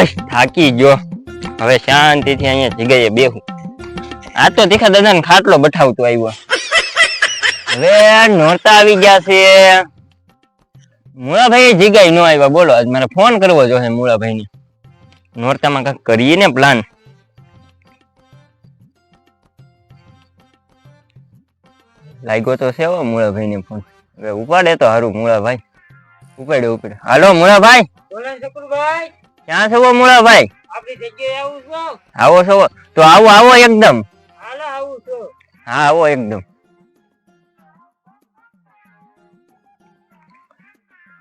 બસ થાકી ગયો. હવે શાંતિથી અહીંયા જગ્યાએ બેહું. આ તો તીખા દાદા ને ખાટલો બઠાવતો આવ્યો. હવે નોરતા આવી ગયા છે. મુળાભાઈ જગ્યાએ નો આવ્યા. બોલો, આજ મારે ફોન કરવો જોઈએ મુળાભાઈ ને નોરતામાં કંઈક કરીએ ને પ્લાન? લાગ્યો તો છે મુળાભાઈ ને ફોન. હવે ઉપાડે તો સારું મુળાભાઈ. ઉપાડે ઉપાડે. હાલો મુળાભાઈ. બોલે શકુરભાઈ. ક્યાં છો હો મુળાભાઈ આપણી જગ્યાએ આવું છો? આવો છો તો આવો આવો એકદમ. હાલો આવું છો. હા આવો એકદમ.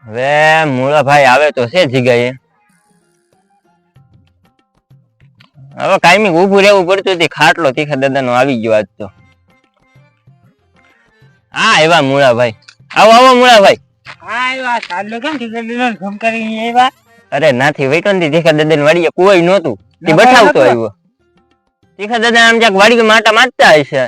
હવે મુળાભાઈ આવે તો છે જગ્યાએ. હવે કાયમી ઊભું રહેવું પડતું હતી. ખાટલો તીખા દાદા નો આવી ગયો આજ તો. હા એવા મુળાભાઈ આવો આવો મુળાભાઈ હા આવ્યા. ચાલો કેમ લીલો ઘમ આવ્યા? અરે નાથી વૈટો ને તીખા દાદા ને વાડીએ કોઈ નહોતું. તે બઠાવતો આવ્યો. તીખા દાદા આમ જાક વાડી માટા મારતા હશે.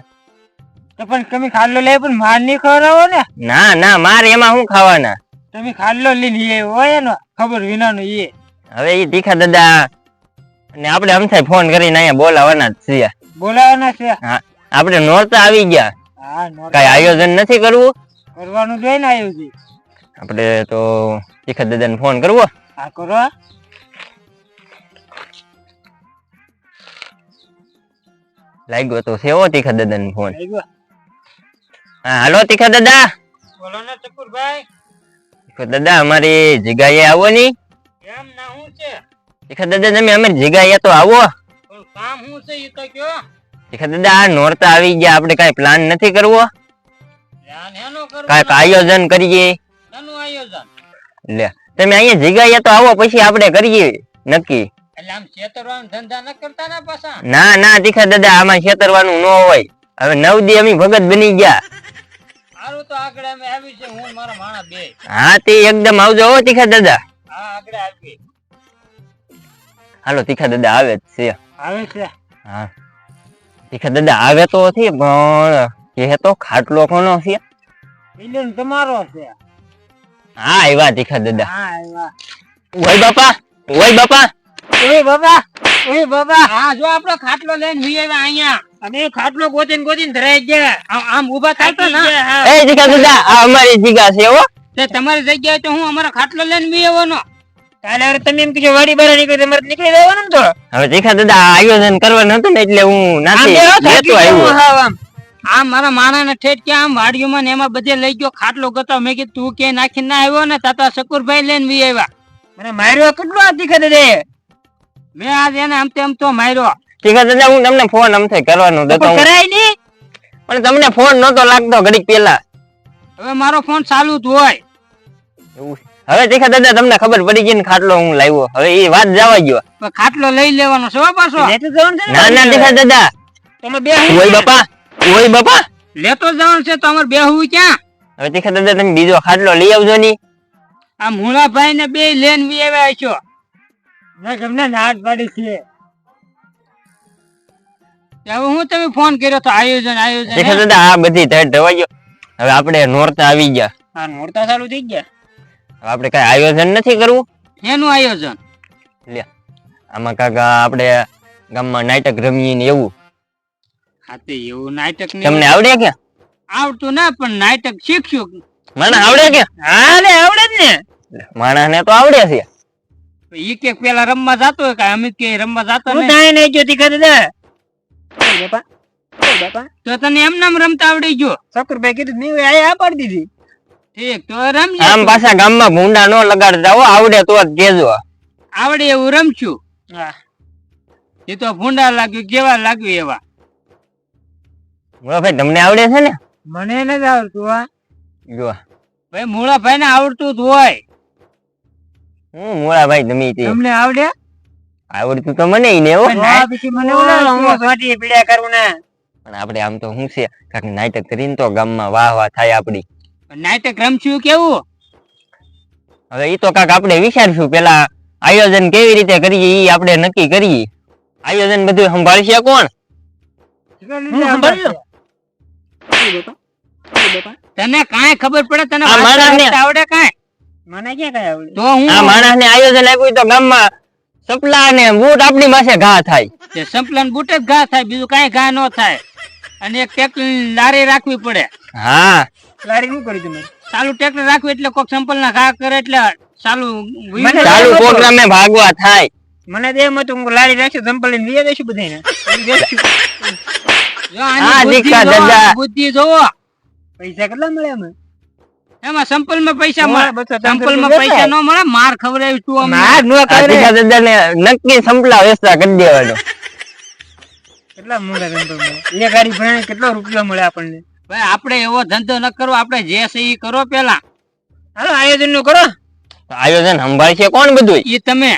તો પણ તમે ખાલ્લો લે પણ માર નહીં ખવડાવો ને. ના ના મારે એમાં શું ખાવાના? તમે ખાલ્લો લઈને એ હોય એનો ખબર વિનાનો એ હવે એ તીખા દાદા ને આપણે અમથાય ફોન કરીને અહીંયા બોલાવાના જ છીએ. બોલાવાના છે? આપણે નોરતા આવી ગયા. હા કઈ આયોજન નથી કરવું? કરવાનું જોઈએ ને આયોજન. આપણે તો તીખા દાદાને ફોન કરવો. હા કરો લાગ્યો તો હો તીખા દાદાને ફોન આવ્યો. હા હાલો તીખા દાદા બોલો ને શકુરભાઈ તીખા દાદા અમારી જગ્યાએ આવો ની કેમ ના હું છે તીખા દાદા તમે અમે જગ્યાએ તો આવો પણ કામ હું છે એ તો કયો તીખા દાદા આ નોરતા આવી ગયા આપણે કઈ પ્લાન નથી કરવો ધ્યાન હેનો કાંઈક કરવાનું આયોજન કરીએ એનું આયોજન લે તમે અહીંયા જગ્યાએ તો આવો પછી આપણે કરીએ નક્કી. એટલે આમ છેતરવાનો ધંધા ન કરતા ના પાછા? ના ના તીખા દાદા આમાં છેતરવાનું ન હોય. હવે નવદી અમે ભગત બની ગયા. સારું તો આગળ અમે આવી છે હું મારા માણા બે. હા તે એકદમ આવજો હો તીખા દાદા. હા આગળ આવી હાલો તીખા દાદા આવે છે. આવે છે? હા. તીખા દાદા આવે તો છે પણ કે તો ખાટલો કોનો છે? મિલિયન તમારો છે. હા આવ્યા તીખા દાદા. હા આવ્યા ઓય બાપા ઓય બાપા. ઓય બાપા ઓય બાપા. હા જો આપણો ખાટલો લઈને વી આવ્યા અહીંયા. અને ખાટલો ગોતીને ગોતીને ધરાઈ ગયા. આમ ઊભા થાય તો ના. એ તીખા દાદા આ અમારી જગ્યા છે હો. તે તમારી જગ્યાએ તો હું અમારો ખાટલો લઈને વી આવવાનો. કાલે હવે તમે એમ કીધું વાડી બાર નીકળી તમારે નીકળી જવાનું ને તો? હવે તીખા દાદા આયોજન કરવાનું હતું ને એટલે હું નાથી લેતો આવ્યો. આમ મારા માણા ને ઠેઠ કે આમ વાડીઓમાં ને એમાં બધે લઈ ગયો ખાટલો ગતો. મેં કીધું તું કે નાખી ના આવ્યો ને તાતા શકુરભાઈ લઈને વી આવ્યા. મને માર્યો કેટલો આ તીખા દે મેં આજ એને આમ તેમ તો માર્યો. તીખા દાદા હું તમને ફોન આમ થાય કરવાનો દતો પણ કરાયની પણ તમને ફોન નતો લાગતો ઘડીક પેલા હવે મારો ફોન ચાલુ જ હોય. હવે તીખા દાદા તમને ખબર પડી ગઈ ને ખાટલો હું લાવ્યો. હવે એ વાત જવા ગયો ખાટલો લઈ લેવાનો છે પાછો. ના ના તીખા દાદા. તમે બે ઓય બાપા. ઓય બાપા. લેતો જવાનું છે તો અમારે બેહવું ક્યાં? હવે તીખા દાદા તમે બીજો ખાટલો લઈ આવજો ની. આ મુળાભાઈ ને બે લેન વી આવ્યા છો મેં તમને નાટ પાડી છે. હવે હું તમે ફોન કર્યો તો આયોજન આયોજન તીખા દાદા આ બધી ધડ ધવાઈ ગયો. હવે આપણે નોરતા આવી ગયા. હા નોરતા ચાલુ થઈ ગયા? હવે આપણે કઈ આયોજન નથી કરવું? એનું આયોજન? લે આમાં કાકા આપણે ગામમાં નાટક રમીએ ને એવું. હા તે એવું નાટક તમને આવડે કે? આવડતું ના પણ નાટક શીખ્યું. મને આવડે કે? હા લે આવડે જ ને. માણસ ને તો આવડે છે. ઈ કે પેલા રમવા જાતો હોય કાંઈ અમિત કે રમવા જાતો હું તાય નહીં જોતી તીખા દે બાપા બાપા. તો તને એમ નામ રમતા આવડી ગયો શકુરભાઈ કીધું નહીં આ પાડી દીધી. ઠીક તો રમજે આમ. પાછા ગામમાં ભૂંડા નો લગાડતા હો આવડે તો જ કેજો. આવડે એવું રમશું. એ તો ભૂંડા લાગ્યું કેવા લાગ્યું એવા? ભાઈ તમને આવડે છે ને? મને નથી આવડતું હા. જો. ભાઈ મૂળા ભાઈ ને આવડતું જ હોય. હું મોળાભાઈ તમે તમને આવડે? આવડતું તો મને ને હો. મને સોટી કરું ને? પણ આપણે આમ તો શું છે? કાંઈક નાટક કરીને તો ગામમાં વાહ વાહ થાય આપડી નાટક રમશું કેવું? હવે એ તો કાક આપણે વિચારશું પેલા આયોજન કેવી રીતે કરીએ એ આપણે નક્કી કરીએ. આયોજન બધું સંભાળશે કોણ? તને કાંઈ ખબર પડે? તને આવડે કાંઈ? મને ક્યાં કઈ આવડે? તો હું આ માણસ ને આયોજન આપ્યું તો ગામમાં સપલા ને બૂટ આપણી પાસે ઘા થાય. તે ને બૂટ જ ઘા થાય બીજું કાંઈ ઘા ન થાય. અને એક ટ્રેક્ટર લારી રાખવી પડે. હા. લારી શું કરી તમે ચાલુ ટ્રેક્ટર રાખવું એટલે કોક સંપલ ના ઘા કરે એટલે ચાલુ ચાલુ ને ભાગવા થાય. મને તો એમ હતું હું લારી રાખશું સંપલ ને લઈ દઈશું બધાને હા, દીકરા દાદા. બુદ્ધિ જોવો. પૈસા કેટલા મળે અમે એમાં સંપલમાં પૈસા મળે. સંપલમાં પૈસા ન મળે માર ખવડાવી તું નક્કી સંપલા વેચતા કરી દેવાનો. કેટલા એ ગાડી કેટલો રૂપિયા મળે આપણને? ભાઈ આપણે એવો ધંધો ન કરવો આપણે જે છે એ કરો પેલા. હાલો આયોજનનું કરો. આયોજન સંભાળશે કોણ બધું એ તમે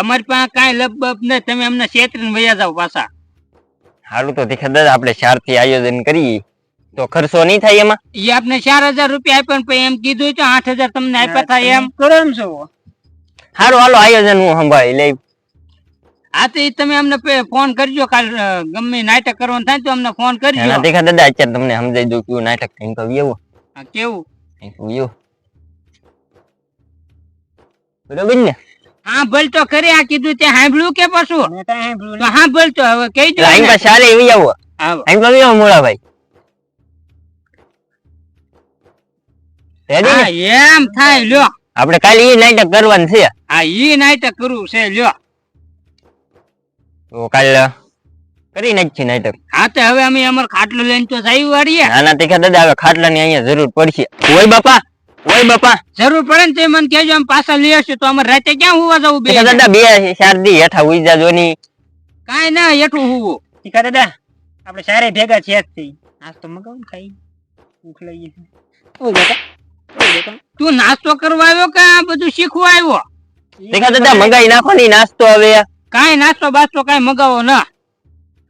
અમારી પાસે કઈ લબ બબ ને તમે અમને છેતરીને વયા જાવ પાછા. સારું તો તીખા દાદા આપણે ચારથી આયોજન કરીએ. તો ખર્ચો નહીં થાય એમાં? એ આપને ચાર હજાર રૂપિયા આપ્યા પણ એમ કીધું તો આઠ હજાર તમને આપ્યા થાય એમ. કરો એમ છો હારું હાલો આયોજન હું સંભાળી લઈ. હા તો તમે અમને ફોન કરજો કાલ ગમે નાટક કરવાનું થાય તો અમને ફોન કરજો. તીખા દાદા અત્યારે તમને સમજાઈ દઉં કેવું નાટક કઈ તો એવું હા, કેવું? કંઈક એવું બરોબર ને? હા બોલ તો કરી આ કીધું તે હાંભળ્યું કે પાછું? તો હા બોલ તો હવે કહી દો પાસે સારી એવી આવો. આઈન પાસે આવો મોળા ભાઈ રેડી એમ થાય લ્યો. આપણે કાલે એ નાટક કરવાનું છે. હા ઈ નાટક કરવું છે લ્યો. તો કાલે કરી નાખીએ નાટક. હા તો હવે અમે અમાર ખાટલો લઈને તો જઈ વાળીએ. નાના તીખા દાદા હવે ખાટલાની અહીંયા જરૂર પડશે. ઓય બાપા. ઓય બાપા. જરૂર પડે ને તે મને કહેજો આમ પાછા લઈ આવશે. તો અમારે રાતે ક્યાં હોવા જવું બે? દાદા બે શારદી હેઠા ઉઈ જાજો ની. કાઈ ના હેઠું હોવું. ટીકા દાદા આપણે સારે ભેગા છે જ થઈ નાસ્તો મગાવ ખાઈ. ભૂખ લઈ છે. ઓ બેટા તું નાસ્તો કરવા આવ્યો કે આ બધું શીખવા આવ્યો? તીખા દાદા મંગાઈ નાખો ની નાસ્તો હવે. કાઈ નાસ્તો બાસ્તો કાઈ મગાવો ના.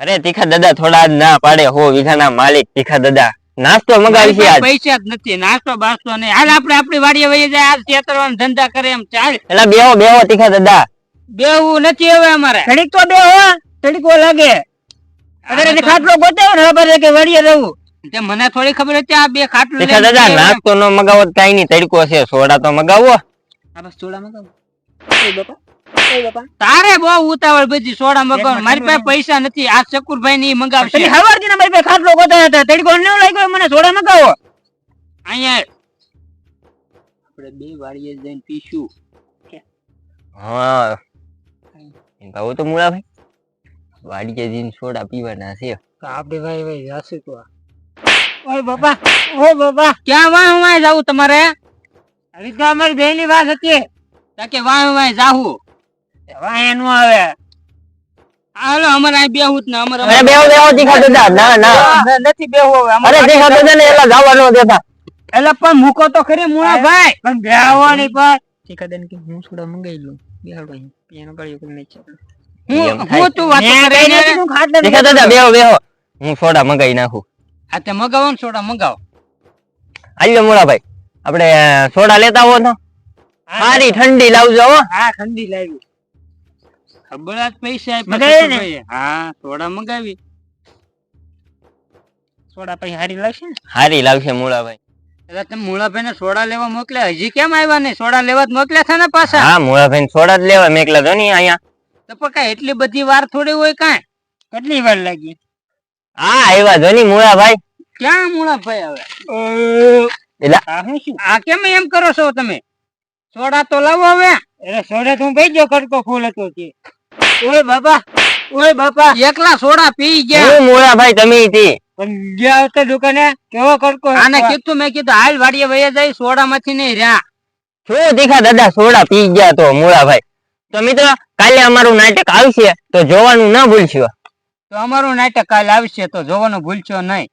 અરે તીખા દાદા થોડા ના પાડે હો વિઘાના માલિક તીખા દાદા. નાસ્તો મગાવી છે પૈસા જ નથી નાસ્તો બાસ્તો નહીં. હાલ આપણે આપણી વાડીએ વહી જાય આ ખેતરવાના ધંધા કરે એમ. ચાલ. એટલે બેહો બેહો તીખા દાદા બેવું નથી હવે અમારે. ઘડીક તો બે હો. ઘડીકો લાગે. અગર એને ખાટલો ગોતાવો ને ખબર છે કે વાડીએ રહું. તે મને થોડી ખબર હતી આ બે ખાટલો તીખા દાદા નાસ્તો નો મગાવો તો કઈ નહીં તડકો છે સોડા તો મગાવો. આ બસ સોડા મગાવો. તારે બહુ ઉતાવળ બધી સોડા મગાવ મારી પાસે પૈસા નથી. આ શકુરભાઈ ની મંગાવશે. હવાર દિન મારી પાસે ખાટલો ગોતા હતા. તડકો ન લાગ્યો મને સોડા મગાવો. અહીંયા આપણે બે વાડીએ જઈને પીશું. હા. એમ કહો તો મુળા ભાઈ. વાડીએ જઈને સોડા પીવાના છે. આપડે આપણે ભાઈ ભાઈ જાશું તો ઓય બાપા ઓય બાપા. ક્યાં વાહ વાહ જાવું તમારે? હવે તો અમારી બેની ની વાત હતી. કે વાહ વાહ જાવું. વાહ આવે. હાલો અમારે અહીં બેહું જ ને અમારે અરે બેહો બેહો તીખા દાદા ના ના નથી બેહવું હવે અરે અમારે દાદા ને એલા જવા દેતા. એટલે પણ મૂકો તો ખરી મુળા ભાઈ. પણ કે હું સોડા મંગાઈ લઉં. બેહાડો અહીં એનો કરી નાખી એમ હું તું વાત કરે ને તીખા દાદા બેહો બેહો. હું સોડા મગાઈ નાખું. આ તે મગાવો ને સોડા મગાવો. આલ્યો મુળા ભાઈ. આપણે સોડા લેતા હો તો. સારી ઠંડી લાવજો હો. હા ઠંડી લાવી. ખબર જ પૈસા આપ્યા હા થોડા મગાવી. સોડા પછી હારી લાગશે હારી લાવશે મુળા એટલે તમે મુળાભાઈ ને સોડા લેવા મોકલ્યા? હજી કેમ આવ્યા નહીં? સોડા લેવા જ મોકલ્યા છે ને પાછા? હા મુળા સોડા જ લેવા મેકલા તો નહીં અહીંયા. તો પણ એટલી બધી વાર થોડી હોય કાંઈ? કેટલી વાર લાગી? હા આવ્યા જો ની મુળા ક્યાં મૂળાભાઈ આવે એટલે આ કેમ એમ કરો છો તમે? સોડા તો લાવો હવે. એટલે સોડા તો હું ભાઈ ગયો કડકો ફૂલ હતો તે ઓય બાપા ઓય બાપા. એકલા સોડા પી ગયા. હું મુળા ભાઈ તમે તી ગયા વખતે દુકાને કેવો કરકો આને કીધું મેં કીધું હાલ વાડીએ વયા જાય સોડા માંથી નહીં રહ્યા. શું દેખા દાદા સોડા પી ગયા તો મુળા ભાઈ તો મિત્રો કાલે અમારું નાટક આવશે તો જોવાનું ના ભૂલશો. તો અમારું નાટક કાલે આવશે તો જોવાનું ભૂલશો નહીં.